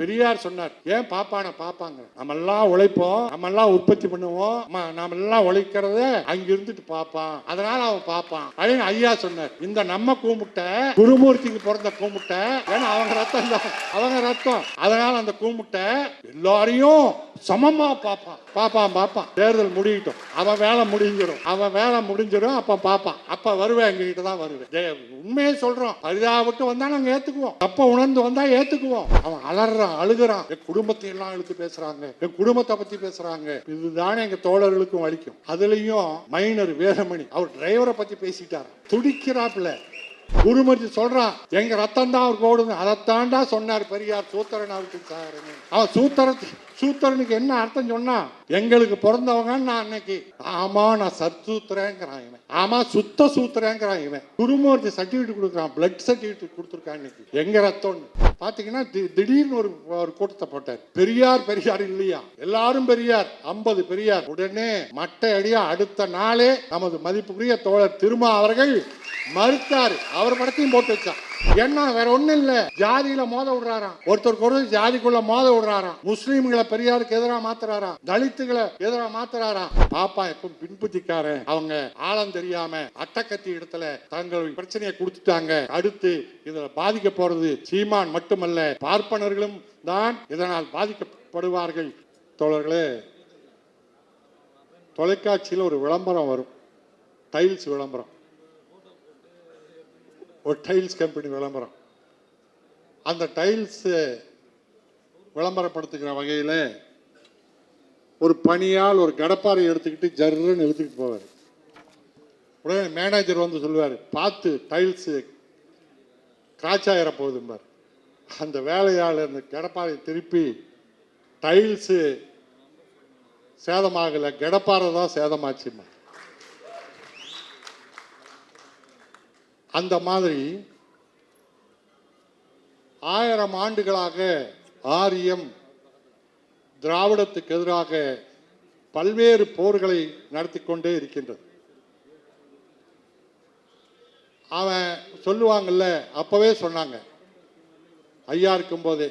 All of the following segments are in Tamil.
பெரியார் சொன்னார் ஏன் பாப்பான பாப்பாங்க? நம்ம எல்லாம் உழைப்போம் நம்ம எல்லாம் உற்பத்தி பண்ணுவோம் நம்ம நாம எல்லாம் உழைக்கிறத அங்க இருந்துட்டு பாப்பான் அதனால அவன் பாப்பான். அப்படின்னு ஐயா சொன்னார். இந்த நம்ம கூமுட்டை குருமூர்த்திக்கு பிறந்த கூமுட்டை ஏன்னா அவங்க ரத்தம் தான் அவங்க ரத்தம். அதனால அந்த கூமுட்டை எல்லாரையும் சமமா பாப்பான். பாப்பான் பாப்பான். தேர்தல் முடியட்டும். அவன் வேலை முடிஞ்சிடும். அவன் வேலை முடிஞ்சிடும் அப்ப பாப்பான். அப்ப வருவேன் எங்ககிட்ட தான் வருவேன். உண்மையே சொல்றோம். பரிதாபட்டு வந்தா நாங்க ஏத்துக்குவோம். அப்ப உணர்ந்து வந்தா ஏத்துக்குவோம். அவன் அலறான் அழுகுறான். என் குடும்பத்தை எல்லாம் இழுத்து பேசுறாங்க. என் குடும்பத்தை பத்தி பேசுறாங்க. இதுதானே எங்க தோழர்களுக்கும் வலிக்கும். அதுலயும் மைனர் வேதமணி அவர் டிரைவரை பத்தி பேசிட்டார். துடிக்கிறாப்புல. குருமூர்த்தி சொல்றான் எங்க ரத்தம் தான் அவருக்கு ஓடுது அதைத்தாண்டா சொன்னார் பெரியார் சூத்திரன் அவருக்கு சாருன்னு. அவன் சூத்திரத்து சூத்திரனுக்கு என்ன அர்த்தம் சொன்னா எங்களுக்கு பிறந்தவங்க நான் அன்னைக்கு ஆமா நான் சத்சூத்திரங்கிறான் இவன். ஆமா சுத்த சூத்திரங்கிறான் இவன். குருமூர்த்தி சர்டிபிகேட் கொடுக்குறான் பிளட் சர்டிபிகேட் கொடுத்துருக்கான் இன்னைக்கு. எங்க ரத்தம்னு. பாத்தீங்கன்னா திடீர்னு ஒரு ஒரு கூட்டத்தை போட்டார். பெரியார் பெரியார் இல்லையா? எல்லாரும் பெரியார் ஐம்பது பெரியார். உடனே மட்டை அடியா அடுத்த நாளே நமது மதிப்புக்குரிய தோழர் திருமா அவர்கள் மறுத்தாரு. அவர் படத்தையும் போட்டு வச்சான். என்ன வேற ஒண்ணும் இல்ல. ஜாதியில மோத விடுறாராம். ஒருத்தருக்கு ஒரு ஜாதிக்குள்ள மோத விடுறாராம். முஸ்லீம்களை பெரியாருக்கு எதிராக மாத்துறாராம். தலித்துகளை எதிராக மாத்துறாராம். பாப்பா எப்பவும் பின்புத்திக்காரன். அவங்க ஆழம் தெரியாம அட்டக்கத்தி இடத்துல தங்கள் பிரச்சனையை கொடுத்துட்டாங்க. அடுத்து இதுல பாதிக்க போறது சீமான் மட்டுமல்ல பார்ப்பனர்களும் தான் இதனால் பாதிக்கப்படுவார்கள். தோழர்களே தொலைக்காட்சியில் ஒரு விளம்பரம் வரும். டைல்ஸ் விளம்பரம். ஒரு டைல்ஸ் கம்பெனி விளம்பரம். அந்த டைல்ஸை விளம்பரப்படுத்துகிற வகையில் ஒரு பணியால் ஒரு கடப்பாறை எடுத்துக்கிட்டு ஜர்ன்னு எடுத்துக்கிட்டு போவார். உடனே மேனேஜர் வந்து சொல்லுவார் பார்த்து டைல்ஸு கிராச் ஆகிற போகுதும்பார். அந்த வேலையாளர் அந்த கடப்பாரை திருப்பி டைல்ஸு சேதமாகலை கடப்பாறை தான் சேதமாச்சுமா அந்த மாதிரி ஆயிரம் ஆண்டுகளாக ஆரியம் திராவிடத்துக்கு எதிராக பல்வேறு போர்களை நடத்தி கொண்டே இருக்கின்றது. அவன் சொல்லுவாங்கல்ல அப்பவே சொன்னாங்க. ஐயா இருக்கும்போதே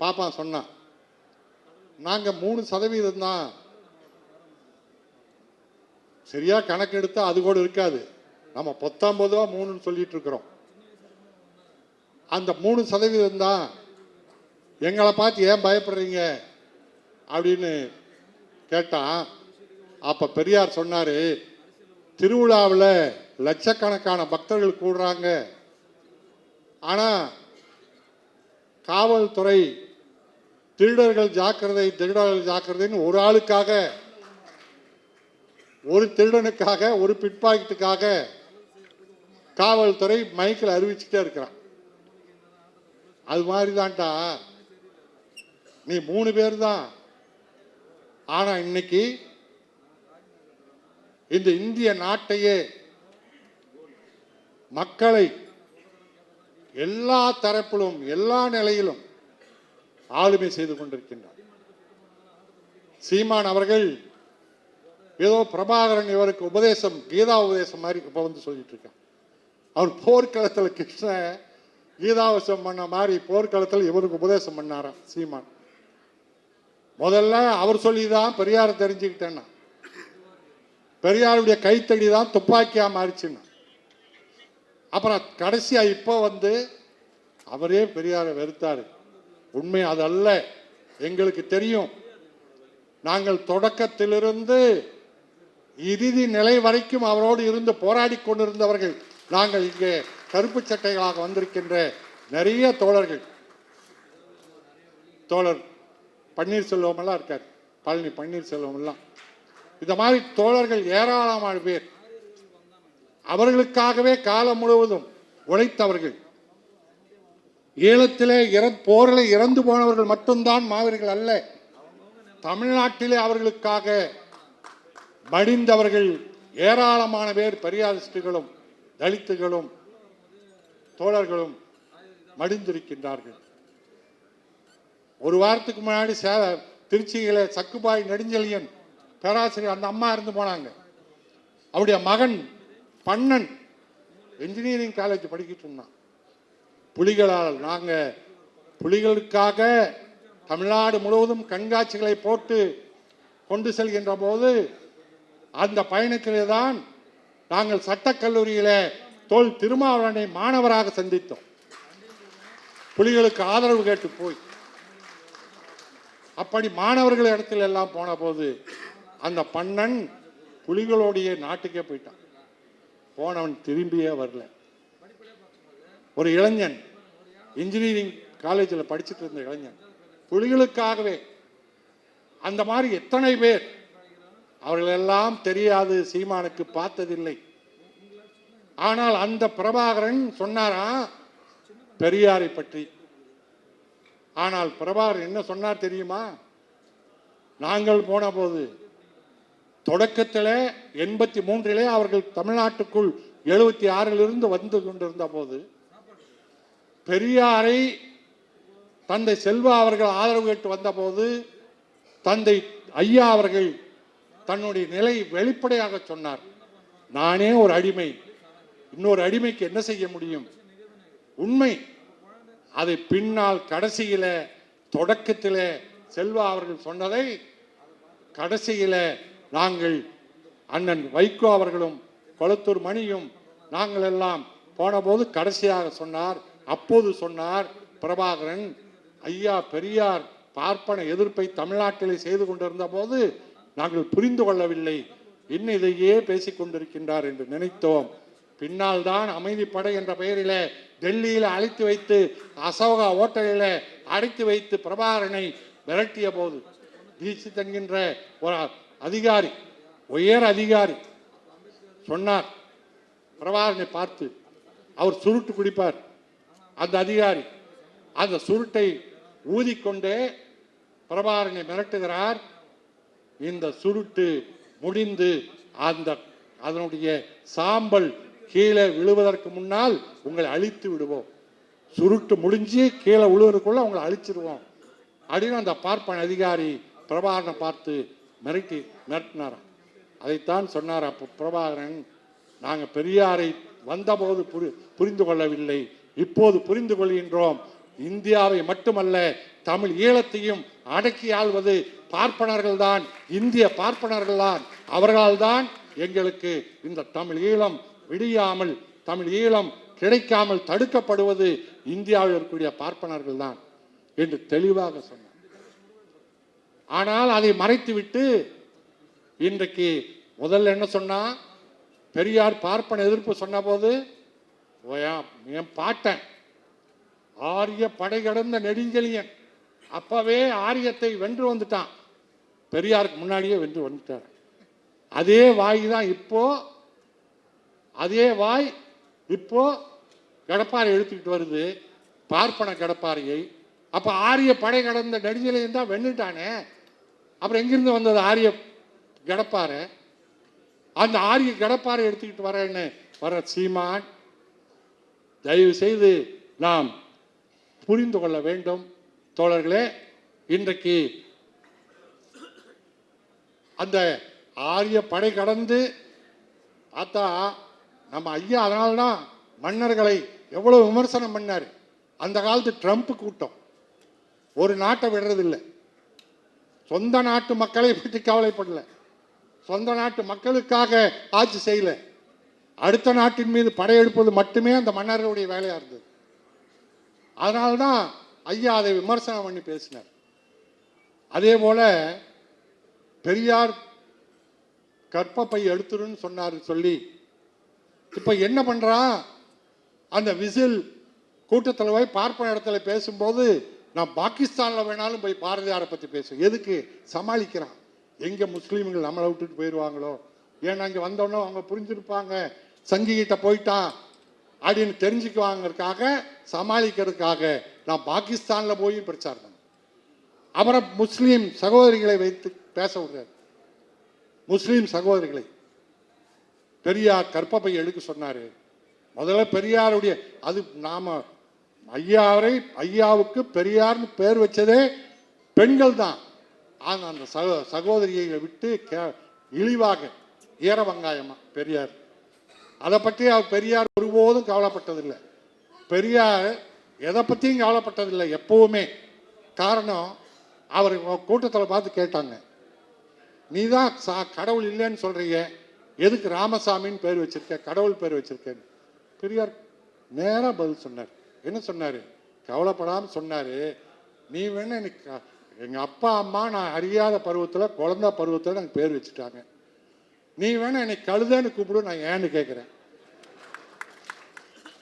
பாப்பா சொன்னான் நாங்கள் மூணு சதவீதம் தான் சரியாக கணக்கு எடுத்தால் அது கூட இருக்காது. நம்ம பத்தொம்பது ரூபா மூணுன்னு சொல்லிட்டு இருக்கிறோம் அந்த மூணு சதவீதம் தான் எங்களை பார்த்து ஏன் பயப்படுறீங்க? அப்படின்னு கேட்டான் அப்ப பெரியார் சொன்னார் திருவிழாவில் லட்சக்கணக்கான பக்தர்கள் கூடுறாங்க. ஆனால் காவல்துறை திருடர்கள் ஜாக்கிரதை திருடர்கள் ஜாக்கிரதைன்னு ஒரு ஆளுக்காக ஒரு திருடனுக்காக ஒரு பிட்பாக்கெட்டுக்காக காவல்துறை மைக்கில் அறிவிச்சுட்டே இருக்கிறான். அது மாதிரி தான்டா நீ மூணு பேர் தான் ஆனால் இன்னைக்கு இந்த இந்திய நாட்டையே மக்களை எல்லா தரப்பிலும் எல்லா நிலையிலும் ஆளுமை செய்து கொண்டிருக்கின்றார். சீமான் அவர்கள் ஏதோ பிரபாகரன் இவருக்கு உபதேசம் கீதா உபதேசம் மாதிரி இப்போ வந்து சொல்லிட்டு இருக்கான். அவர் போர்க்களத்தில் கிருஷ்ணன் கீதாவசம் பண்ண மாதிரி போர்க்களத்தில் இவருக்கு உபதேசம் பண்ணாராம் சீமான். முதல்ல அவர் சொல்லி தான் பெரியாரை தெரிஞ்சுக்கிட்டேன்னா. பெரியாருடைய கைத்தடி தான் துப்பாக்கியாக மாறிச்சுன்னா. அப்புறம் கடைசியாக இப்போ வந்து அவரே பெரியாரை வெறுத்தார். உண்மை அதல்ல. எங்களுக்கு தெரியும். நாங்கள் தொடக்கத்திலிருந்து இறுதி நிலை வரைக்கும் அவரோடு இருந்து போராடி கொண்டிருந்தவர்கள் நாங்கள் இங்கே கருப்பு சட்டைகளாக வந்திருக்கின்ற நிறைய தோழர்கள். தோழர் பன்னீர்செல்வமெல்லாம் இருக்கார். பழனி பன்னீர்செல்வமெல்லாம். இந்த மாதிரி தோழர்கள் ஏராளமான பேர். அவர்களுக்காகவே காலம் முழுவதும் உழைத்தவர்கள். ஈழத்திலே இற போரில் இறந்து போனவர்கள் மட்டும்தான் மாவீரர்கள் அல்ல. தமிழ்நாட்டிலே அவர்களுக்காக மடிந்தவர்கள் ஏராளமான பேர் பெரியாரிஸ்டுகளும் தலித்துகளும் தோழர்களும் மடிந்திருக்கின்றார்கள். ஒரு வாரத்துக்கு முன்னாடி சே திருச்சியில சக்குபாய் நெடுஞ்செழியன் பேராசிரியர் அந்த அம்மா இருந்து போனாங்க. அவருடைய மகன் பண்ணன் இன்ஜினியரிங் காலேஜ் படிக்கிட்டு இருந்தான். புலிகளால் நாங்கள் புலிகளுக்காக தமிழ்நாடு முழுவதும் கண்காட்சிகளை போட்டு கொண்டு செல்கின்ற போது அந்த பயணத்திலே தான் நாங்கள் சட்டக்கல்லூரியில் தோல் திருமாவளவனை மாணவராக சந்தித்தோம். புலிகளுக்கு ஆதரவு கேட்டு போய். அப்படி மாணவர்கள் இடத்துல எல்லாம் போன போது அந்த பண்ணன் புலிகளோடைய நாட்டுக்கே போயிட்டான். போனவன் திரும்பியே வரல. ஒரு இளைஞன் இன்ஜினியரிங் காலேஜில் படிச்சுட்டு இருந்த இளைஞன். புலிகளுக்காகவே அந்த மாதிரி எத்தனை பேர் அவர்களெல்லாம் தெரியாது சீமானுக்கு பார்த்ததில்லை. ஆனால் அந்த பிரபாகரன் சொன்னாரா? பெரியாரை பற்றி. ஆனால் பிரபாகரன் என்ன சொன்னார் தெரியுமா? நாங்கள் போன போது தொடக்கத்தில் எண்பத்தி மூன்றிலே அவர்கள் தமிழ்நாட்டுக்குள் எழுபத்தி ஆறிலிருந்து வந்து கொண்டிருந்த போது பெரியாரை தந்தை செல்வா அவர்கள் ஆதரவு கேட்டு வந்தபோது தந்தை ஐயா அவர்கள் தன்னுடைய நிலை வெளிப்படையாக சொன்னார். நானே ஒரு அடிமை. இன்னொரு அடிமைக்கு என்ன செய்ய முடியும்? உண்மை. அதை பின்னால் கடைசியில தொடக்கத்தில் செல்வா அவர்கள் சொன்னதை கடைசியில நாங்கள் அண்ணன் வைகோ அவர்களும் கொளத்தூர் மணியும் நாங்கள் எல்லாம் போனபோது கடைசியாக சொன்னார். அப்போது சொன்னார் பிரபாகரன் ஐயா பெரியார் பார்ப்பன எதிர்ப்பை தமிழ்நாட்டிலே செய்து கொண்டிருந்த போது நாங்கள் புரிந்து கொள்ளவில்லை. இன்னும் இதையே பேசிக் கொண்டிருக்கின்றார் என்று நினைத்தோம். பின்னால் தான் அமைதிப்படை என்ற பெயரில டெல்லியில் அழைத்து வைத்து அசோகா ஓட்டலில் அடைத்து வைத்து பிரபாகரனை மிரட்டிய போது தீட்சித் என்கின்ற ஒரு அதிகாரி உயர் அதிகாரி சொன்னார். பிரபாகரனை பார்த்து அவர் சுருட்டு குடிப்பார். அந்த அதிகாரி அந்த சுருட்டை ஊதிக்கொண்டே பிரபாகரனை மிரட்டுகிறார். இந்த சுருட்டு முடிந்து அந்த அதனுடைய சாம்பல் கீழே விழுவதற்கு முன்னால் உங்களை அழித்து விடுவோம். சுருட்டு முடிஞ்சு கீழே விழுவதற்குள்ள உங்களை அழிச்சிருவோம். அப்படின்னு அந்த பார்ப்பன அதிகாரி பிரபாகரனை பார்த்து மிரட்டி மிரட்டினாராம். அதைத்தான் சொன்னார் அப்போ பிரபாகரன் நாங்கள் பெரியாரை வந்தபோது புரி புரிந்து கொள்ளவில்லை. இப்போது புரிந்து கொள்கின்றோம். இந்தியாவை மட்டுமல்ல தமிழ் ஈழத்தையும் அடக்கி ஆள்வது பார்ப்பனர்கள் தான் இந்திய பார்ப்பனர்கள் தான் அவர்களால் தான் எங்களுக்கு இந்த தமிழ் ஈழம் விடியாமல் தமிழ் ஈழம் கிடைக்காமல் தடுக்கப்படுவது இந்தியாவில் இருக்கக்கூடிய பார்ப்பனர்கள் தான் என்று தெளிவாக சொன்னார். ஆனால் அதை மறைத்துவிட்டு இன்றைக்கு முதல்ல என்ன சொன்னா பெரியார் பார்ப்பன எதிர்ப்பு சொன்னபோது ஓயா, என் பாட்டன்? ஆரிய படை கடந்த நெடுஞ்செழியன். அப்பவே ஆரியத்தை வென்று வந்துட்டான். பெரியாருக்கு முன்னாடியே வென்று வந்துட்டார். அதே வாய் தான் இப்போ அதே வாய் இப்போ கடப்பாரை எடுத்துக்கிட்டு வருது. பார்ப்பன கடப்பாறையை. அப்போ ஆரிய படை கடந்த நெடுஞ்சலையும் தான் வென்னுட்டானே அப்புறம் எங்கிருந்து வந்தது ஆரிய கடப்பாறை? அந்த ஆரிய கடப்பாறை எடுத்துக்கிட்டு வரேன்னு வர சீமான். தயவு செய்து நாம் புரிந்து கொள்ள வேண்டும். தோழர்களே இன்றைக்கு அந்த ஆரிய படை கடந்து பார்த்தா நம்ம ஐயா அதனால்தான் மன்னர்களை எவ்வளோ விமர்சனம் பண்ணார். அந்த காலத்து ட்ரம்ப் கூட்டம். ஒரு நாட்டை விடுறதில்லை. சொந்த நாட்டு மக்களை பற்றி கவலைப்படல. சொந்த நாட்டு மக்களுக்காக ஆட்சி செய்யலை. அடுத்த நாட்டின் மீது படையெடுப்பது மட்டுமே அந்த மன்னர்களுடைய வேலையாக இருந்தது. அதனால்தான் ஐயா அதை விமர்சனம் பண்ணி பேசினார். அதே போல் பெரியார் கற்பப்பை எடுத்துருன்னு சொன்னார் சொல்லி இப்போ என்ன பண்ணுறான் அந்த விசில் கூட்டத்தில் போய் பார்ப்பன இடத்துல பேசும்போது நான் பாகிஸ்தானில் வேணாலும் போய் பாரதியாரை பற்றி பேசுவேன் எதுக்கு? சமாளிக்கிறான். எங்கே முஸ்லீம்கள் நம்மளை விட்டுட்டு போயிடுவாங்களோ ஏன்னா இங்கே வந்தோடனே அவங்க புரிஞ்சிருப்பாங்க. சங்கிகிட்ட போயிட்டான் அப்படின்னு தெரிஞ்சுக்குவாங்கிறதுக்காக சமாளிக்கிறதுக்காக நான் பாகிஸ்தானில் போய் பிரச்சாரம் பண்ணேன். அப்புறம் முஸ்லீம் சகோதரிகளை வைத்து பேச விடுறாரு முஸ்லீம் சகோதரிகளை பெரியார் கற்பப்பை எடுக்க சொன்னார். முதல்ல பெரியாருடைய அது நாம் ஐயாவை ஐயாவுக்கு பெரியார்னு பேர் வச்சதே பெண்கள் தான். ஆனால் அந்த சகோ சகோதரியை விட்டு கே- இழிவாக ஈர வெங்காயமா பெரியார். அதை பற்றி அவர் பெரியார் ஒருபோதும் கவலைப்பட்டதில்லை. பெரியார் எதை பற்றியும் கவலைப்பட்டதில்லை எப்பவுமே. காரணம் அவர் கூட்டத்தில் பார்த்து கேட்டாங்க. நீ தான் சா கடவுள் இல்லைன்னு சொல்கிறீங்க எதுக்கு ராமசாமின்னு பேர் வச்சுருக்க கடவுள் பேர் வச்சுருக்கேன்னு. பெரியார் நேராக பதில் சொன்னார். என்ன சொன்னார்? கவலைப்படாமல் சொன்னார் நீ வேணா எனக்கு க- அப்பா அம்மா நான் அறியாத பருவத்தில் குழந்த பருவத்தில் எனக்கு பேர் வச்சுட்டாங்க. நீ வேணா என்னை கழுதேன்னு கூப்பிடு நான் ஏன்னு கேட்குறேன்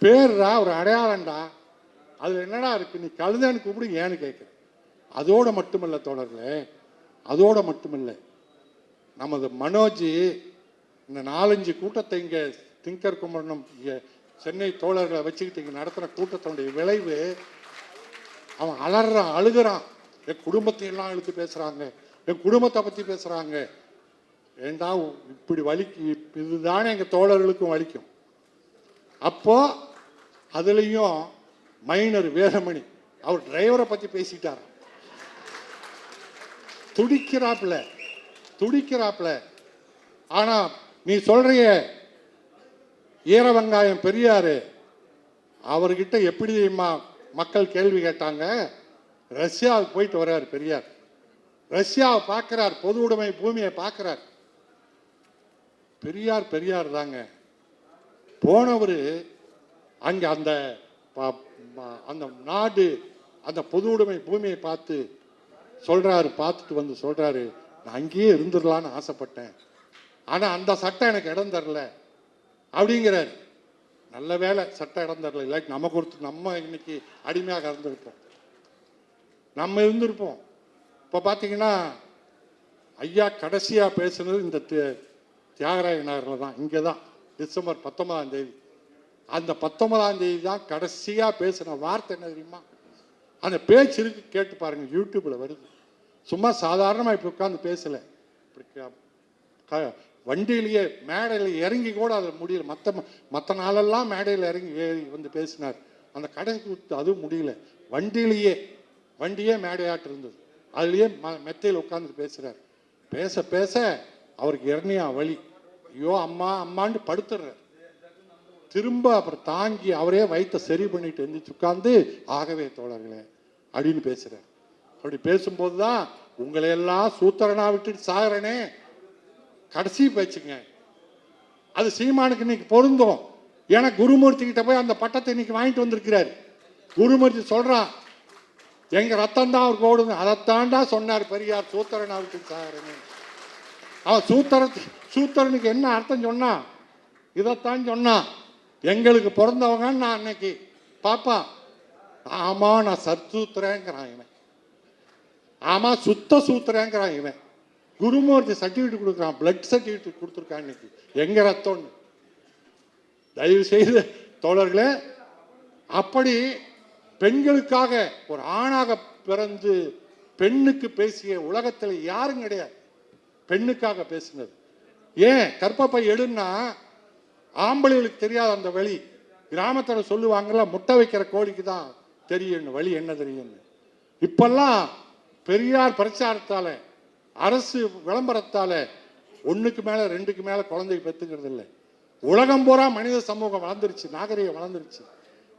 பேர்டா ஒரு அடையாளம்டா. அதில் என்னடா இருக்குது நீ கழுதேன்னு கூப்பிடு ஏன்னு கேட்குறேன் அதோடு மட்டுமில்லை தோழர்களே அதோடு மட்டுமில்லை. நமது மனோஜ் இந்த நாலஞ்சு கூட்டத்தை இங்கே திங்கர் குமரனும் இங்கே சென்னை தோழர்களை வச்சுக்கிட்டு இங்கே நடத்துகிற கூட்டத்தினுடைய விளைவு அவன் அலறான் அழுகிறான். என் குடும்பத்தை எல்லாம் எழுத்து பேசுகிறாங்க என் குடும்பத்தை பற்றி பேசுகிறாங்க ஏண்டா இப்படி வலிக்கு இதுதானே எங்கள் தோழர்களுக்கும் வலிக்கும். அப்போ அதுலேயும் மைனர் வேதமணி அவர் டிரைவரை பற்றி பேசிட்டார் துடிக்கிறாப்புல. துடிக்கிறாப்புல ஆனா நீ சொல்றிய ஈர வெங்காயம் பெரியாரு. அவர்கிட்ட எப்படி மக்கள் கேள்வி கேட்டாங்க? ரஷ்யாவுக்கு போயிட்டு வர்றார் பெரியார். ரஷ்யாவை பார்க்கிறார் பொது உடைமை பூமியை பார்க்கிறார். பெரியார் பெரியார் தாங்க. போனவர் அங்கே அந்த ப- அந்த நாடு அந்த பொது உடைமை பூமியை பார்த்து சொல்கிறாரு பார்த்துட்டு வந்து சொல்கிறாரு நான் அங்கேயே இருந்துடலான்னு ஆசைப்பட்டேன். ஆனால் அந்த சட்டம் எனக்கு இடம் தரல. அப்படிங்கிறாரு. நல்ல வேலை சட்டம் இடம் தரல. இல்லை நம்ம கொடுத்து நம்ம இன்னைக்கு அடிமையாக இருந்திருப்போம். நம்ம இருந்திருப்போம். இப்போ பார்த்தீங்கன்னா ஐயா கடைசியாக பேசுனது இந்த தியாகராய நகரில் தான். இங்கே தான் டிசம்பர் பத்தொன்பதாம் தேதி. அந்த பத்தொன்பதாம் தேதி தான் கடைசியாக பேசின வார்த்தை என்ன தெரியுமா? அந்த பேச்சு இருக்கு கேட்டு பாருங்கள் யூடியூப்பில் வருது. சும்மா சாதாரணமாக இப்படி உட்காந்து பேசலை. இப்படி க- வண்டியிலேயே மேடையில் இறங்கி கூட அதில் முடியல. மற்ற மற்ற நாளெல்லாம் மேடையில் இறங்கி ஏறி வந்து பேசினார். அந்த கடைக்கு அதுவும் முடியல. வண்டியிலேயே வண்டியே மேடையாட்டு இருந்தது. அதுலேயே ம மெத்தையில் உட்காந்து பேசுகிறார் பேச பேச அவருக்கு இறனியா வழி. ஐயோ அம்மா அம்மான்னு படுத்துடுறார் திரும்ப அப்புறம் தாங்கி அவரே வயிற்ற சரி பண்ணிட்டு எந்திரிச்சு உட்காந்து ஆகவே தோழர்களே அப்படின்னு பேசுகிறார் அப்படி பேசும்போது தான் உங்களை எல்லாம் சூத்திரனா விட்டுட்டு சாகிறனே. கடைசி பேச்சுங்க. அது சீமானுக்கு இன்னைக்கு பொருந்தும். ஏன்னா குருமூர்த்தி கிட்ட போய் அந்த பட்டத்தை இன்னைக்கு வாங்கிட்டு வந்திருக்கிறார். குருமூர்த்தி சொல்றான் எங்க ரத்தம் தான் அவருக்கு ஓடுங்க அதைத்தாண்டா சொன்னார் பெரியார் சூத்திரனா விட்டுட்டு சாகுறனே. அவன் சூத்திர சூத்திரனுக்கு என்ன அர்த்தம் சொன்னான் இதைத்தான் சொன்னான். எங்களுக்கு பிறந்தவங்கன்னு நான் அன்னைக்கு பாப்பா ஆமா நான் சத்சூத்திரங்கிறான் ஆமாம் சுத்த சூத்திரங்கிறான் இவன். குருமூர்த்தி சர்டிஃபிகேட் கொடுக்குறான் பிளட் சர்டிஃபிகேட் கொடுத்துருக்கான் இன்னைக்கு. எங்க ரத்தம்னு. தயவு செய்து தோழர்களே அப்படி பெண்களுக்காக ஒரு ஆணாக பிறந்து பெண்ணுக்கு பேசிய உலகத்தில் யாரும் கிடையாது. பெண்ணுக்காக பேசினது. ஏன்? கற்பப்பை எடுன்னா ஆம்பளைகளுக்கு தெரியாத அந்த வழி கிராமத்தில் சொல்லுவாங்கல்ல முட்டை வைக்கிற கோழிக்கு தான் தெரியும் வழி என்ன தெரியும்னு. இப்பெல்லாம் பெரியார் பிரச்சாரத்தால் அரசு விளம்பரத்தால் ஒன்றுக்கு மேலே ரெண்டுக்கு மேலே குழந்தை பெற்றுக்கிறது இல்லை உலகம் பூரா மனித சமூகம் வளர்ந்துருச்சு நாகரிகம் வளர்ந்துருச்சு.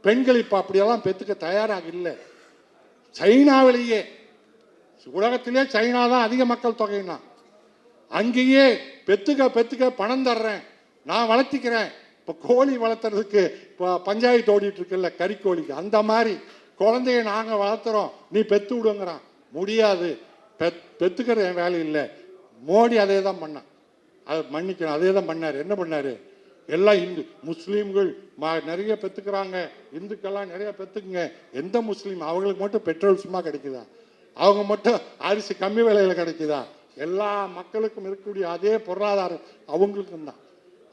பெண்கள் இப்போ அப்படியெல்லாம் பெற்றுக்க தயாராக இல்லை. சைனாவிலேயே உலகத்திலே சைனா தான் அதிக மக்கள் தொகைனா அங்கேயே பெத்துக்க பெத்துக்க பணம் தர்றேன் நான் வளர்த்திக்கிறேன். இப்போ கோழி வளர்த்துறதுக்கு இப்போ பஞ்சாயத்து ஓடிட்டு இருக்குல்ல கறிக்கோழிக்கு. அந்த மாதிரி குழந்தைய நாங்கள் வளர்த்துறோம் நீ பெத்து விடுங்கிறான். முடியாது. பெத் பெத்துக்கிற என் வேலை இல்லை. மோடி அதே தான் பண்ணான் அதை மன்னிக்கணும். அதே தான் பண்ணார். என்ன பண்ணார்? எல்லாம் இந்து முஸ்லீம்கள் நிறைய பெற்றுக்கிறாங்க இந்துக்கள்லாம் நிறைய பெற்றுக்குங்க எந்த முஸ்லீம்? அவங்களுக்கு மட்டும் பெட்ரோல் சும்மா கிடைக்குதா? அவங்க மட்டும் அரிசி கம்மி விலையில் கிடைக்குதா? எல்லா மக்களுக்கும் இருக்கக்கூடிய அதே பொருளாதாரம் அவங்களுக்கும் தான்.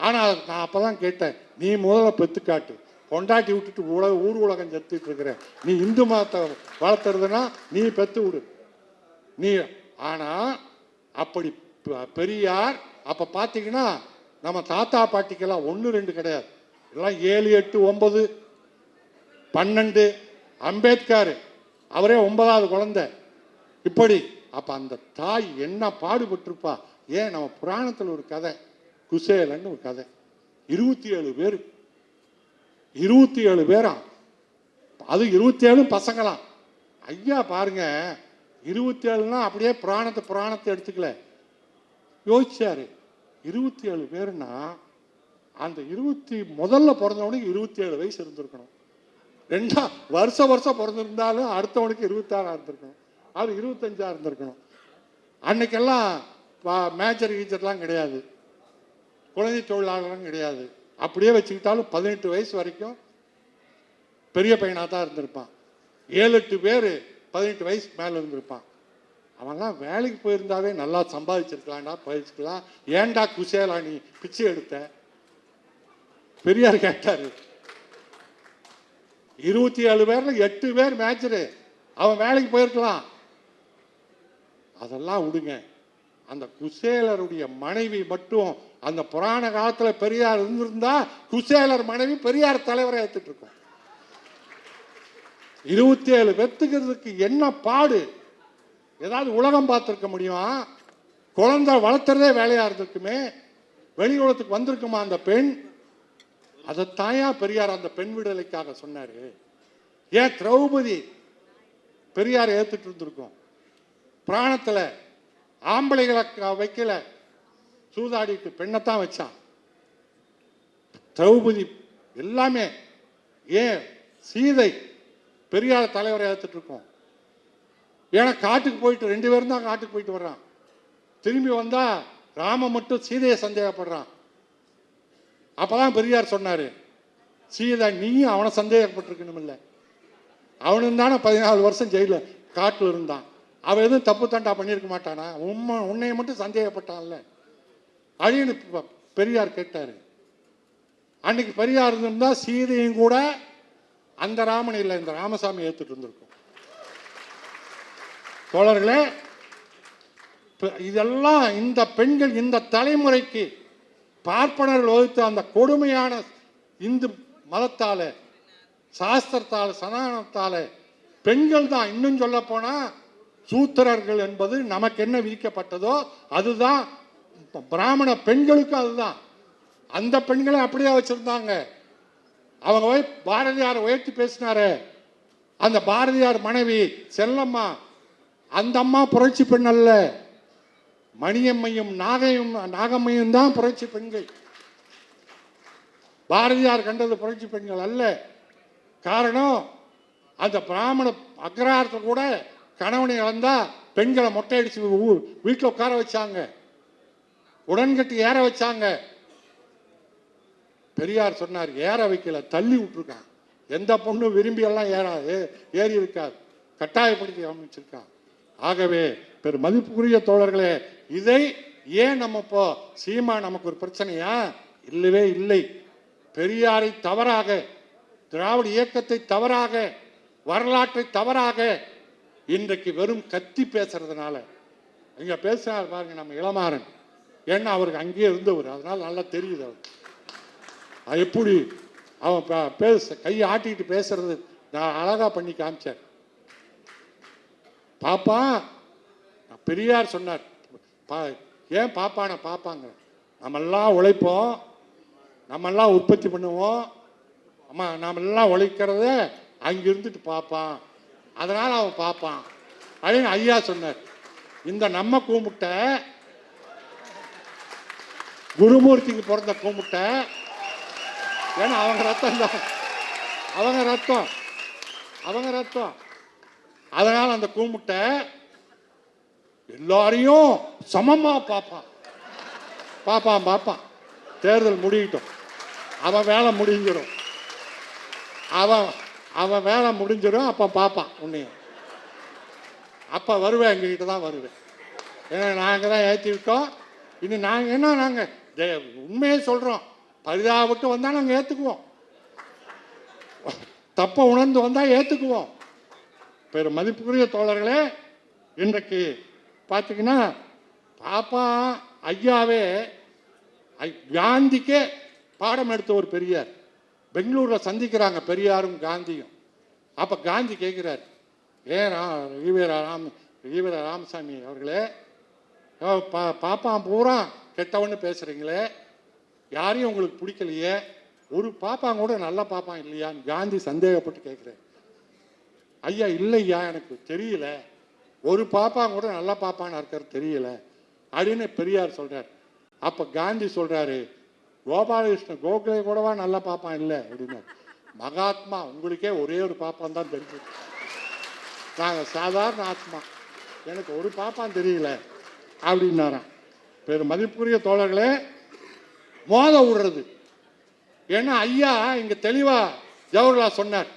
ஆனால் நான் அப்போ தான் கேட்டேன் நீ முதல்ல பெற்றுக்காட்டு கொண்டாட்டி விட்டுட்டு உலக ஊர் உலகம் செத்துட்டு இருக்கிற நீ இந்து மதத்தை வளர்த்துறதுன்னா நீ பெத்து விடு. நீ ஆனால் அப்படி பெரியார் அப்போ பார்த்தீங்கன்னா நம்ம தாத்தா பாட்டிக்கெல்லாம் ஒன்று ரெண்டு கிடையாது. எல்லாம் ஏழு எட்டு ஒன்பது பன்னெண்டு அம்பேத்கர். அவரே ஒன்பதாவது குழந்தை. இப்படி அப்போ அந்த தாய் என்ன பாடுபட்டிருப்பா? ஏன் நம்ம புராணத்தில் ஒரு கதை குசேலன்னு ஒரு கதை. இருபத்தி ஏழு பேர். இருபத்தி ஏழு பேரா? அது இருபத்தி ஏழும் பசங்களாம் ஐயா பாருங்க. இருபத்தி ஏழுனா அப்படியே புராணத்தை புராணத்தை எடுத்துக்கல. யோசிச்சாரு. இருபத்தி ஏழு பேருனா அந்த இருபத்தி முதல்ல பிறந்தவனுக்கு இருபத்தி ஏழு வயசு இருந்திருக்கணும். ரெண்டா வருஷம் வருஷம் பிறந்திருந்தாலும் அடுத்தவனுக்கு இருபத்தாறா இருந்திருக்கணும். அது இருபத்தஞ்சா இருந்திருக்கணும். அன்னைக்கெல்லாம் மேஜர் கீச்சர்லாம் கிடையாது. குழந்தை தொழிலாளர்லாம் கிடையாது. அப்படியே வச்சுக்கிட்டாலும் பதினெட்டு வயசு வரைக்கும் பெரிய பையனாக தான் இருந்திருப்பான். ஏழு எட்டு பேர் பதினெட்டு வயசுக்கு மேலே இருந்திருப்பான். அவன்லாம் வேலைக்கு போயிருந்தாவே நல்லா சம்பாதிச்சிருக்கலாம்டா பயிற்சிக்கலாம். ஏன்டா குசேலா நீ பிச்சை எடுத்த? பெரியார் கேட்டார். இருபத்தி ஏழு பேர்ல எட்டு பேர் மேட்சரு அவன் வேலைக்கு போயிருக்கலாம். அதெல்லாம் விடுங்க. அந்த குசேலருடைய மனைவி மட்டும் அந்த புராண காலத்தில் பெரியார் இருந்திருந்தா குசேலர் மனைவி பெரியார் தலைவரை ஏத்துட்டு இருக்கோம். இருபத்தி ஏழு வெத்துக்கிறதுக்கு என்ன பாடு? ஏதாவது உலகம் பார்த்துருக்க முடியுமா? குழந்தை வளர்த்துறதே வேலையாக இருந்திருக்குமே. வெளி உலகத்துக்கு வந்திருக்குமா அந்த பெண்? அதைத்தாயா பெரியார் அந்த பெண் விடுதலைக்காக சொன்னார். ஏன் திரௌபதி பெரியார் ஏற்றுட்டு இருந்திருக்கோம்? பிராணத்தில் ஆம்பளைகளை க- வைக்கல. சூதாடிட்டு பெண்ணைத்தான் வச்சான். திரௌபதி எல்லாமே ஏன் சீதை பெரியார் தலைவரை ஏற்றுட்டு இருக்கோம். ஏன்னா காட்டுக்கு போயிட்டு ரெண்டு பேரும் தான் காட்டுக்கு போயிட்டு வர்றான். திரும்பி வந்தா ராம மட்டும் சீதையை சந்தேகப்படுறான். அப்பதான் பெரியார் சொன்னாரு சீதா நீயும் அவனை சந்தேகப்பட்டிருக்கணும் இல்லை அவனும் தானே பதினாலு வருஷம் ஜெயில காட்டில் இருந்தான். அவன் எதுவும் தப்பு தண்டா பண்ணியிருக்க மாட்டானா? உண்மை உன்னைய மட்டும் சந்தேகப்பட்டான்ல. அழின்னு பெரியார் கேட்டார். அன்னைக்கு பெரியார் இருந்திருந்தா சீதையும் கூட அந்த ராமன் இல்லை இந்த ராமசாமி ஏற்றுட்டு இருந்திருக்கும். தோழர்களே இதெல்லாம் இந்த பெண்கள் இந்த தலைமுறைக்கு பார்ப்பனர்கள் வகுத்த அந்த கொடுமையான இந்து மதத்தால் சாஸ்திரத்தால் சனானத்தால் பெண்கள் தான். இன்னும் சொல்ல சூத்திரர்கள் என்பது நமக்கு என்ன விதிக்கப்பட்டதோ அதுதான் பிராமண பெண்களுக்கும் அதுதான். அந்த பெண்களை அப்படியே வச்சுருந்தாங்க. அவங்க போய் பாரதியார் உயர்த்தி பேசினாரு. அந்த பாரதியார் மனைவி செல்லம்மா அந்த அம்மா புரட்சி பெண் அல்ல. மணியம்மையும் நாகையும் நாகம்மையும் தான் புரட்சி பெண்கள். பாரதியார் கண்டது புரட்சி பெண்கள் அல்ல. காரணம் அந்த பிராமண அக்ரஹாரத்தை கூட கணவனை இழந்தா பெண்களை மொட்டை அடிச்சு வீட்டில் உட்கார வச்சாங்க. உடன்கட்டி ஏற வச்சாங்க. பெரியார் சொன்னார் ஏற வைக்கல தள்ளி விட்டுருக்கான் எந்த பொண்ணும் விரும்பி எல்லாம் ஏறாது ஏறி இருக்காது. கட்டாயப்படுத்தி அமைச்சிருக்கா. ஆகவே பெரு மதிப்புக்குரிய தோழர்களே இதை ஏன் நம்ம இப்போ சீமா நமக்கு ஒரு பிரச்சனையா? இல்லவே இல்லை. பெரியாரை தவறாக திராவிட இயக்கத்தை தவறாக வரலாற்றை தவறாக இன்றைக்கு வெறும் கத்தி பேசுறதுனால இங்க பேசுகிறார் பாருங்க நம்ம இளமாறன். ஏன்னா அவருக்கு அங்கேயே இருந்தவர். அதனால நல்லா தெரியுது அவர் அது எப்படி? அவன் பேச கையை ஆட்டிக்கிட்டு பேசுறது நான் அழகா பண்ணி காமிச்சேன் பாப்பா பெரியார் சொன்னார். பா ஏன் பாப்பான பாப்பாங்க? நம்மெல்லாம் உழைப்போம். நம்மெல்லாம் உற்பத்தி பண்ணுவோம். ஆமாம் நாமெல்லாம் உழைக்கிறத அங்கே இருந்துட்டு பார்ப்பான் அதனால் அவன் பார்ப்பான் அப்படின்னு ஐயா சொன்னார். இந்த நம்ம கூமுட்டை குருமூர்த்திக்கு பிறந்த கூமுட்டை ஏன்னா அவங்க ரத்தம் தான். அவங்க ரத்தம். அவங்க ரத்தம். அதனால் அந்த கூமுட்டை எல்லாரையும் சமமாக பார்ப்பான். பார்ப்பான் பார்ப்பான். தேர்தல் முடியட்டும். அவன் வேலை முடிஞ்சிடும். அவன் அவன் வேலை முடிஞ்சிடும் அப்போ பார்ப்பான் உன்னையும் அப்போ வருவேன் எங்ககிட்ட தான் வருவேன். ஏன்னா நாங்கள் தான் ஏற்றி விட்டோம் இது நாங்கள் என்ன நாங்கள் உண்மையே சொல்கிறோம் பரிதாபப்பட்டு வந்தால் நாங்கள் ஏற்றுக்குவோம் தப்பை உணர்ந்து வந்தால் ஏற்றுக்குவோம் பெரு மதிப்புக்குரிய தோழர்களே இன்றைக்கு பார்த்தீங்கன்னா பாப்பா ஐயாவே ஐ- காந்திக்கே பாடம் எடுத்த ஒரு பெரியார். பெங்களூரில் சந்திக்கிறாங்க பெரியாரும் காந்தியும். அப்போ காந்தி கேட்குறாரு ஏன் ரா ஈவேரா ராம் ஈவேரா ராமசாமி அவர்களே பா பாப்பான் பூரா கெட்டவன்னு பேசுகிறீங்களே யாரையும் உங்களுக்கு பிடிக்கலையே. ஒரு பாப்பான் கூட நல்ல பாப்பான் இல்லையான்னு காந்தி சந்தேகப்பட்டு கேட்குறேன். ஐயா இல்லையா எனக்கு தெரியல. ஒரு பாப்பா கூட நல்ல பாப்பான்னு இருக்கிற தெரியல. அப்படின்னு பெரியார் சொல்றார். அப்ப காந்தி சொல்றாரு கோபாலகிருஷ்ணன் கோகலே கூடவா நல்ல பாப்பான் இல்லை? அப்படின்னாரு. மகாத்மா உங்களுக்கே ஒரே ஒரு பாப்பான் தான் தெரிஞ்சு நாங்கள் சாதாரண ஆத்மா. எனக்கு ஒரு பாப்பான் தெரியல. அப்படின்னாராம். பெரு மதிப்புரிய தோழர்களே மோத விடுறது. ஏன்னா ஐயா இங்கே தெளிவாக ஜவஹர்லால் சொன்னார்.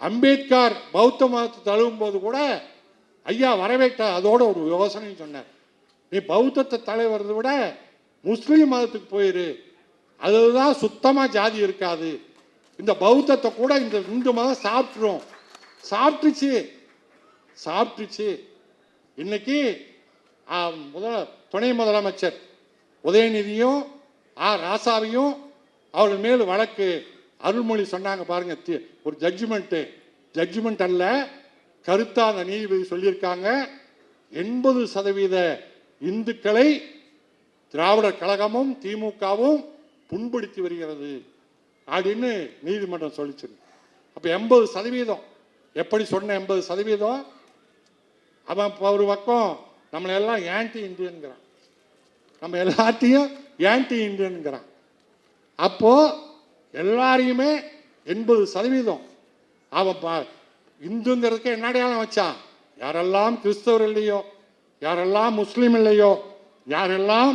அம்பேத்கர் பௌத்த மதத்தை தழுவும் போது கூட ஐயா வரவேற்றார் அதோட ஒரு யோசனை சொன்னார். நீ பௌத்தத்தை தலைவரதை விட முஸ்லீம் மதத்துக்கு போயிரு. அதுதான் சுத்தமாக ஜாதி இருக்காது. இந்த பௌத்தத்தை கூட இந்த இந்து மதம் சாப்பிட்ரும் சாப்பிட்டுச்சு. சாப்பிட்டுச்சு. இன்னைக்கு முதல துணை முதலமைச்சர் உதயநிதியும் ஆ ராசாவையும் அவர்கள் மேல் வழக்கு அருள்மொழி சொன்னாங்க பாருங்க ஒரு ஜட்ஜ்மெண்ட்டு ஜட்ஜ்மெண்ட் அல்ல கருத்தா அந்த நீதிபதி சொல்லியிருக்காங்க. எண்பது சதவீத இந்துக்களை திராவிடர் கழகமும் திமுகவும் புண்படுத்தி வருகிறது அப்படின்னு நீதிமன்றம் சொல்லிச்சிருக்கு அப்போ எண்பது சதவீதம். எப்படி சொன்ன எண்பது சதவீதம்? அவன் இப்போ ஒரு பக்கம் நம்மளை எல்லாம் ஆன்டி இந்தியன்கிறான் நம்ம எல்லாத்தையும் ஆன்டி இந்தியன்கிறான் அப்போது எல்லாரையுமே எண்பது சதவீதம். அவன் பா- இந்துங்கிறதுக்கு என்ன அடையாளம் வச்சான்? யாரெல்லாம் கிறிஸ்தவர் இல்லையோ யாரெல்லாம் முஸ்லீம் இல்லையோ யாரெல்லாம்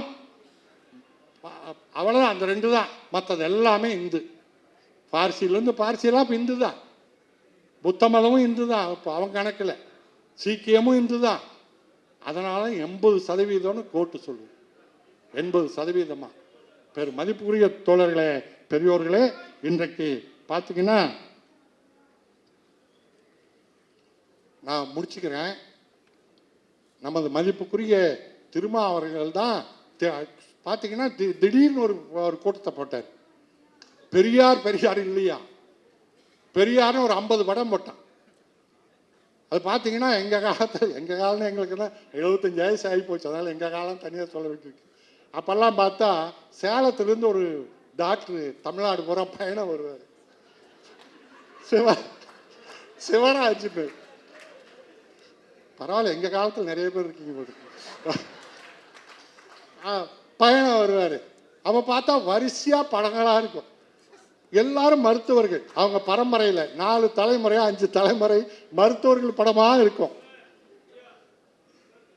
அவ்வளோதான் அந்த ரெண்டு தான் மற்றது எல்லாமே இந்து. பார்சிலேருந்து பார்சியெல்லாம் இப்போ இந்து தான் புத்த மதமும் இந்து தான் இப்போ அவன் கணக்கில். சீக்கியமும் இந்து தான் அதனால் எண்பது சதவீதம்னு கோட்டு சொல்லுவோம் எண்பது சதவீதமாக பெரு மதிப்புக்குரிய தோழர்களே பெரியோர்களே இன்றைக்கு பார்த்தீங்கன்னா நான் முடிச்சுக்கிறேன். நமது மதிப்புக்குரிய திருமா அவர்கள் தான் பார்த்தீங்கன்னா திடீர்னு ஒரு ஒரு கூட்டத்தை போட்டார். பெரியார் பெரியார் இல்லையா? பெரியார்னு ஒரு ஐம்பது படம் போட்டான். அது பார்த்தீங்கன்னா எங்கள் காலத்தில் எங்கள் காலம் எங்களுக்கு தான் எழுபத்தஞ்சு வயசு ஆகி போச்சு அதனால் எங்கள் காலம் தனியாக சொல்ல வேண்டியிருக்கு. அப்போல்லாம் பார்த்தா சேலத்துலேருந்து ஒரு டாக்டரு தமிழ்நாடு பூரா பயணம் வருவார். சிவ பேர். பரவாயில்ல எங்கள் காலத்தில் நிறைய பேர் இருக்கீங்க போட்டு ஆ, பயணம் வருவார். அப்போ பார்த்தா வரிசையாக படங்களாக இருக்கும். எல்லாரும் மருத்துவர்கள். அவங்க பரம்பரையில் நாலு தலைமுறையா அஞ்சு தலைமுறை மருத்துவர்கள் படமாக இருக்கும்.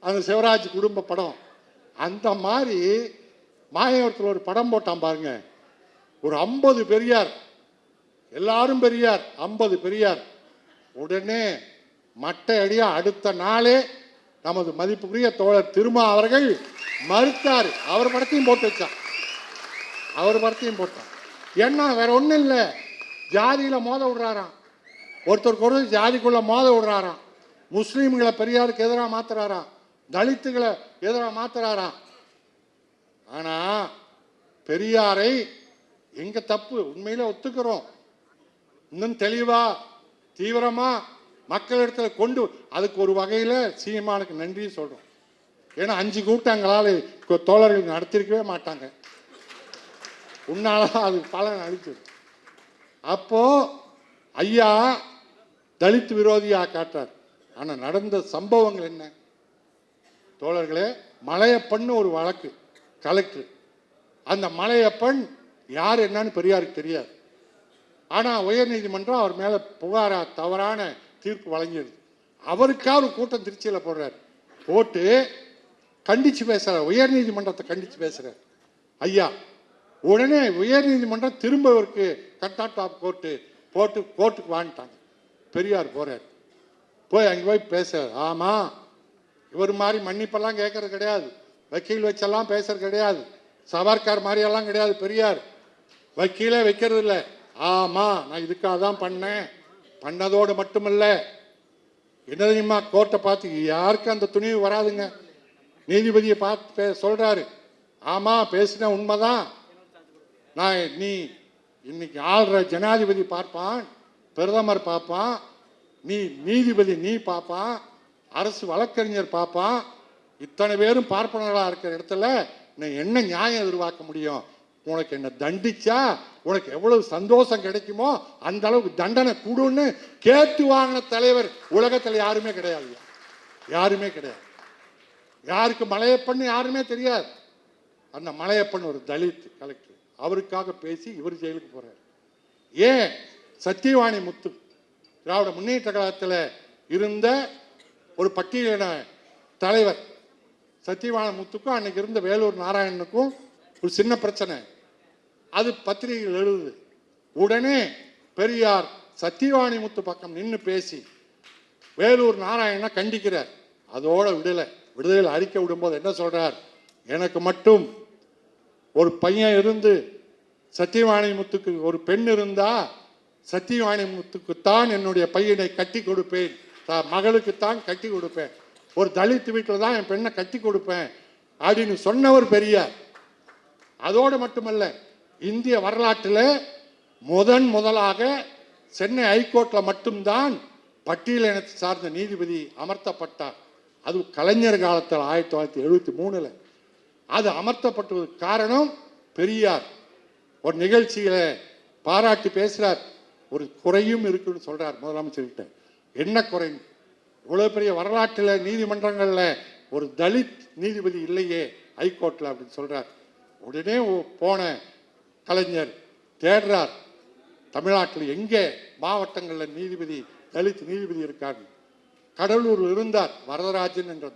அந்த சிவராஜ் குடும்ப படம். அந்த மாதிரி மாயவரத்தில் ஒரு படம் போட்டான் பாருங்க. ஒரு ஐம்பது பெரியார். எல்லாரும் பெரியார் ஐம்பது பெரியார். உடனே மட்டை அடியா அடுத்த நாளே நமது மதிப்புக்குரிய தோழர் திருமா அவர்கள் மறுத்தார். அவர் படத்தையும் போட்டு வச்சான். அவர் படத்தையும் போட்டான். ஏன்னா வேற ஒன்றும் இல்லை. ஜாதியில் மோத விடுறாராம். ஒருத்தருக்கு ஒரு ஜாதிக்குள்ளே மோத விடுறாராம். முஸ்லீம்களை பெரியாருக்கு எதிராக மாத்துறாராம். தலித்துகளை எதிராக மாத்துறாராம். ஆனால் பெரியாரை எங்கள் தப்பு? உண்மையில் ஒத்துக்கிறோம். இன்னும் தெளிவாக தீவிரமாக மக்களிடத்தில் கொண்டு அதுக்கு ஒரு வகையில் சீமானுக்கு நன்றி சொல்கிறோம் ஏன்னா அஞ்சு கூட்டங்களால் கொ- தோழர்கள் நடத்திருக்கவே மாட்டாங்க. உன்னால அது பலன் அளிச்சது அப்போ ஐயா தலித் விரோதியாக காட்டார். ஆனால் நடந்த சம்பவங்கள் என்ன? தோழர்களே மலையப்பன்னு ஒரு வழக்கு கலெக்டர். அந்த மலையப்பன் யார் என்னன்னு பெரியாருக்கு தெரியாது. ஆனால் உயர்நீதிமன்றம் அவர் மேலே புகாராக தவறான தீர்ப்பு வழங்கியது. அவருக்காக ஒரு கூட்டம் திருச்சியில் போடுறார். போட்டு கண்டித்து பேசுகிறார் உயர்நீதிமன்றத்தை கண்டித்து பேசுகிறார் ஐயா உடனே உயர்நீதிமன்றம் திரும்ப இவருக்கு கட்டாட்டாப் கோர்ட்டு போட்டு கோர்ட்டுக்கு வாங்கிட்டாங்க. பெரியார் போகிறார் போய் அங்கே போய் பேசுறார். ஆமாம் இவர் மாதிரி மன்னிப்பெல்லாம் கேட்கறது கிடையாது. வக்கீல் வச்செல்லாம் பேசுறது கிடையாது. சவார்கார் மாதிரியெல்லாம் கிடையாது பெரியார். வக்கீலே வைக்கிறது இல்லை ஆமாம் நான் இதுக்காக தான் பண்ணேன். பண்ணதோடு மட்டுமல்ல. என்ன தெரியுமா கோர்ட்டை பார்த்து யாருக்கும் அந்த துணிவு வராதுங்க. நீதிபதியை பார்த்து சொல்கிறாரு ஆமாம் ஆமா பேசின உண்மைதான். நான் நீ இன்னைக்கு ஆள்ற ஜனாதிபதி பார்ப்பான் பிரதமர் பார்ப்பான் நீ நீதிபதி நீ பார்ப்பான் அரசு வழக்கறிஞர் பார்ப்பான் இத்தனை பேரும் பார்ப்பனர்களாக இருக்கிற இடத்துல நீ என்ன நியாயம் எதிர்பார்க்க முடியும்? உனக்கு என்ன தண்டிச்சா? உனக்கு எவ்வளவு சந்தோஷம் கிடைக்குமோ அந்த அளவுக்கு தண்டனை கொடுன்னு கேட்டு வாங்கின தலைவர் உலகத்தில் யாருமே கிடையாது. யாருமே கிடையாது. யாருக்கு மலையப்பன்னு யாருமே தெரியாது. அந்த மலையப்பன் ஒரு தலித் கலெக்டர். அவருக்காக பேசி இவர் ஜெயிலுக்கு போகிறார் ஏன்? சத்தியவாணி முத்து திராவிட முன்னேற்ற கழகத்தில் இருந்த ஒரு பட்டியலின தலைவர் சத்தியவாணி முத்துக்கும் அன்னைக்கு இருந்த வேலூர் நாராயணனுக்கும் ஒரு சின்ன பிரச்சனை. அது பத்திரிகைகள் எழுதுது. உடனே பெரியார் சத்தியவாணி முத்து பக்கம் நின்று பேசி வேலூர் நாராயணனை கண்டிக்கிறார். அதோட விடலை விடுதலை அறிக்கை விடும்போது என்ன சொல்கிறார் எனக்கு மட்டும் ஒரு பையன் இருந்து சத்தியவாணிமுத்துக்கு ஒரு பெண் இருந்தா சத்தியவாணி முத்துக்குத்தான் என்னுடைய பையனை கட்டி கொடுப்பேன். த- மகளுக்குத்தான் கட்டி கொடுப்பேன். ஒரு தலித் வீட்டில் தான் என் பெண்ணை கட்டி கொடுப்பேன் அப்படின்னு சொன்னவர் பெரியார். அதோடு மட்டுமல்ல இந்திய வரலாற்றில் முதன் முதலாக சென்னை ஹைகோர்ட்டில் மட்டும்தான் பட்டியலினத்தை சார்ந்த நீதிபதி அமர்த்தப்பட்டார். அது கலைஞர் காலத்தில் ஆயிரத்தி தொள்ளாயிரத்தி எழுபத்தி மூணில். அது அமர்த்தப்பட்டதுக்கு காரணம் பெரியார். ஒரு நிகழ்ச்சியில் பாராட்டி பேசுகிறார் ஒரு குறையும் இருக்குன்னு சொல்கிறார் முதலமைச்சர்கிட்ட. என்ன குறை? இவ்வளோ பெரிய வரலாற்றில் நீதிமன்றங்களில் ஒரு தலித் நீதிபதி இல்லையே ஹைகோர்ட்டில் அப்படின்னு சொல்கிறார் உடனே போன கலைஞர் தேடுறார். தமிழ்நாட்டில் எங்கே மாவட்டங்களில் நீதிபதி தலித் நீதிபதி இருக்காங்க கடலூரில் இருந்தார். வரதராஜன் என்ற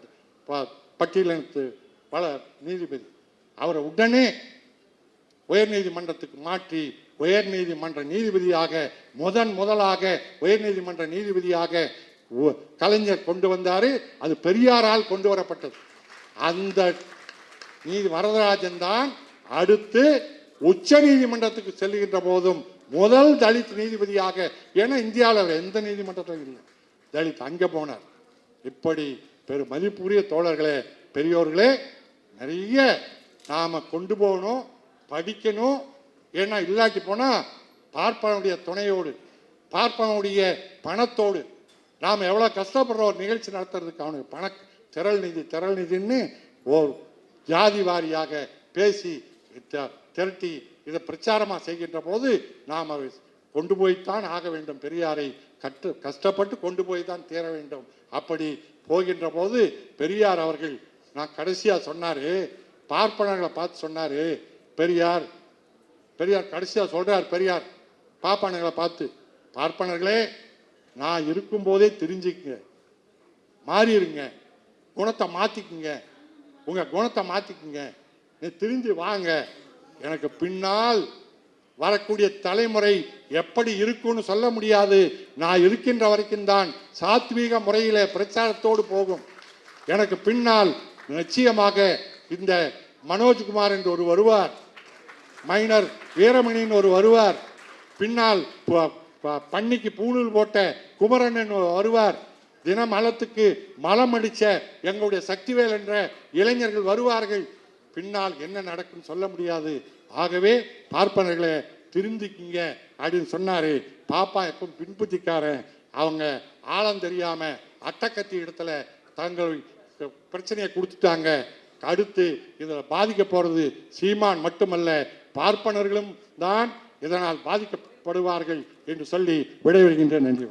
ப- பட்டியலினத்து பல நீதிபதி. அவரை உடனே உயர்நீதிமன்றத்துக்கு மாற்றி உயர்நீதிமன்ற நீதிபதியாக முதன் முதலாக உயர்நீதிமன்ற நீதிபதியாக கலைஞர் கொண்டு வந்தார். அது பெரியாரால் கொண்டு வரப்பட்டது. அந்த நீதி வரதராஜன் தான் அடுத்து உச்ச நீதிமன்றத்துக்கு செல்கின்ற போதும் முதல் தலித் நீதிபதியாக ஏன்னா இந்தியாவில் எந்த நீதிமன்றத்திலும் இல்லை. தலித் அங்கே போனார். இப்படி பெரு மதிப்புரிய தோழர்களே பெரியோர்களே நிறைய நாம் கொண்டு போகணும் படிக்கணும். ஏன்னா இல்லாட்டி போனால் பார்ப்பனுடைய துணையோடு பார்ப்பனுடைய பணத்தோடு நாம் எவ்வளோ கஷ்டப்படுற ஒரு நிகழ்ச்சி நடத்துறதுக்கு அவனுக்கு பண திரள் நிதி திரள் நிதின்னு ஓர் ஜாதி வாரியாக பேசி த- திரட்டி இதை பிரச்சாரமாக செய்கின்ற போது நாம் கொண்டு போய்த்தான் ஆக வேண்டும். பெரியாரை கற்று கஷ்டப்பட்டு கொண்டு போய் தான் தீர வேண்டும். அப்படி போகின்ற போது பெரியார் அவர்கள் நான் கடைசியாக சொன்னாரு பார்ப்பனர்களை பார்த்து சொன்னாரு பெரியார் பெரியார் கடைசியாக சொல்றார் பெரியார் பாப்பானங்களை பார்த்து பார்ப்பனர்களே நான் இருக்கும்போதே தெரிஞ்சுக்குங்க மாறிடுங்க குணத்தை மாற்றிக்குங்க உங்கள் குணத்தை மாற்றிக்குங்க நீ தெரிஞ்சு வாங்க எனக்கு பின்னால் வரக்கூடிய தலைமுறை எப்படி இருக்கும்னு சொல்ல முடியாது நான் இருக்கின்ற வரைக்கும் தான் சாத்வீக முறையில் பிரச்சாரத்தோடு போகும் எனக்கு பின்னால் நிச்சயமாக இந்த மனோஜ்குமார் என்று ஒரு வருவார் மைனர் வீரமணின்னு ஒரு வருவார் பின்னால் பண்ணிக்கு பூணூல் போட்ட குமரன் என்று வருவார் தினமலத்துக்கு மலம் அடித்த எங்களுடைய சக்திவேல் என்ற இளைஞர்கள் வருவார்கள். பின்னால் என்ன நடக்கும் சொல்ல முடியாது. ஆகவே பார்ப்பனர்களை திருந்திக்கிங்க அப்படின்னு சொன்னார். பாப்பா எப்பவும் பின்புத்திக்காரன். அவங்க ஆழம் தெரியாமல் அட்டக்கத்தி இடத்துல தங்கள் பிரச்சனையை கொடுத்துட்டாங்க. அடுத்து இதில் பாதிக்க போகிறது சீமான் மட்டுமல்ல பார்ப்பனர்களும் தான் இதனால் பாதிக்கப்படுவார்கள் என்று சொல்லி விடைபெறுகின்ற நன்றி.